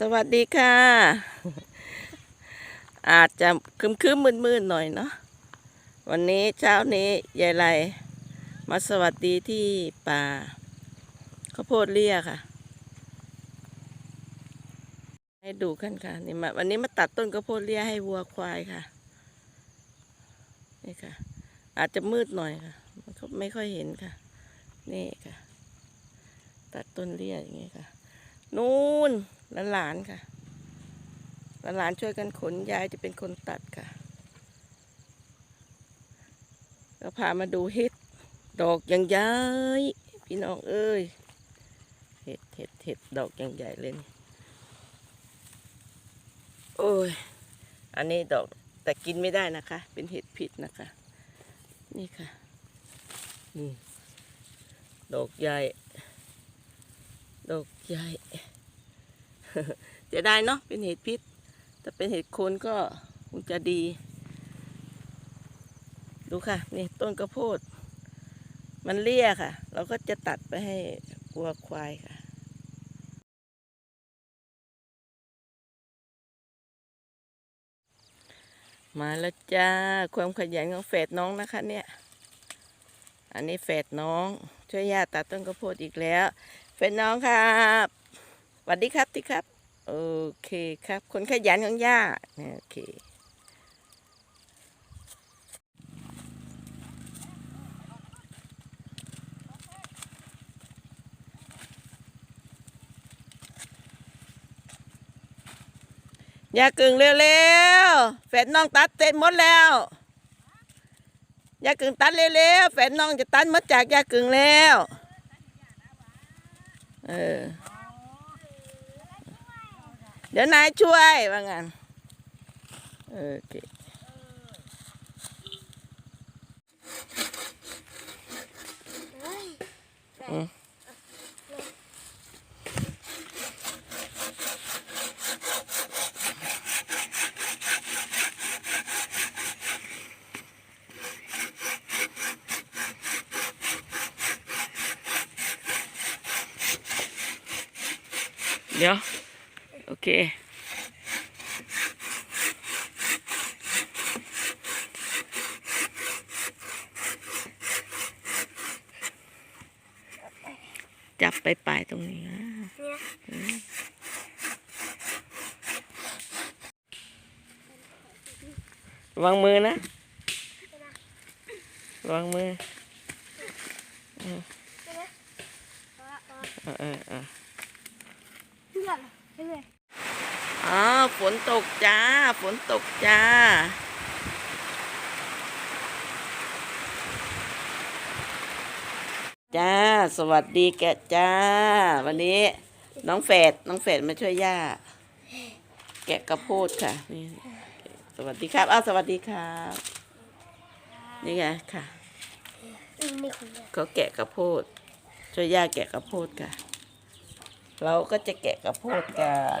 สวัสดีค่ะ อาจจะคึมคึมมืนมืนๆหน่อยเนาะวันนี้เช้านี้ยายไรมาสวัสดีที่ป่าข้าวโพดเลี่ยค่ะ ให้ดูกันค่ะนี่มาวันนี้มาตัดต้นข้าวโพดเลี่ยให้วัวควายค่ะนี่ค่ะ อาจจะมืดหน่อยค่ะมันก็ไม่ค่อยเห็นค่ะ นี่ค่ะ ตัดต้นเลี่ยอย่างนี้ค่ะ นู่น หลานๆค่ะหลานๆช่วยกันขนยายจะเป็นคนตัดค่ะก็พามาดูเห็ดดอกยังใหญ่พี่น้องเอ้ยเห็ดเห็ดเห็ดดอกยังใหญ่เลยนี่โอ้ยอันนี้ดอกแต่กินไม่ได้นะคะ เป็นเห็ดผิดนะคะ นี่ค่ะนี่ดอกใหญ่ ดอกใหญ่ จะได้เนาะเป็นเห็ดพิษถ้าเป็นเห็ดโคนก็คงจะดี ดูค่ะนี่ต้นกระโพด มันเลี่ยค่ะ เราก็จะตัดไปให้วัวควายค่ะมาแล้วจ้า ความขยันของแฝดน้องนะคะ เนี่ย อันนี้แฝดน้อง ช่วยย่าตัดต้นกระโพดอีกแล้วเป็นน้องครับ สวัสดีครับที่ครับ โอเคครับ คนขยันของย่าโอเคย่ากึ่งเร็วๆแฟนน้องตัดเสร็จหมดแล้วย่ากึ่งตัดเร็วๆแฟนน้องจะตัดมดจากย่ากึ่งแล้ว เออ เดี๋ยวนายช่วยว่างั้นโอเคอืมเดี๋ยวโอเค จับไปปลายตรงนี้นะอืมระวังมือนะระวังมือเออเออเออเออเพื่อนเพื่อนอ๋อฝ นตกจ้า ฝนตกจ้า จ้า สวัสดีแกจ้า วันนี้ น้องแฝดน้องแฝดมาช่วยย่า แกะกระโพดค่ะนี่สวัสดีครับอ้าวสวัสดีครับ นี่ไงค่ะเดียวเขาแกะกระโพดช่วยย่าแกะกระโพดค่ะ เราก็จะแกะกระโพดกัน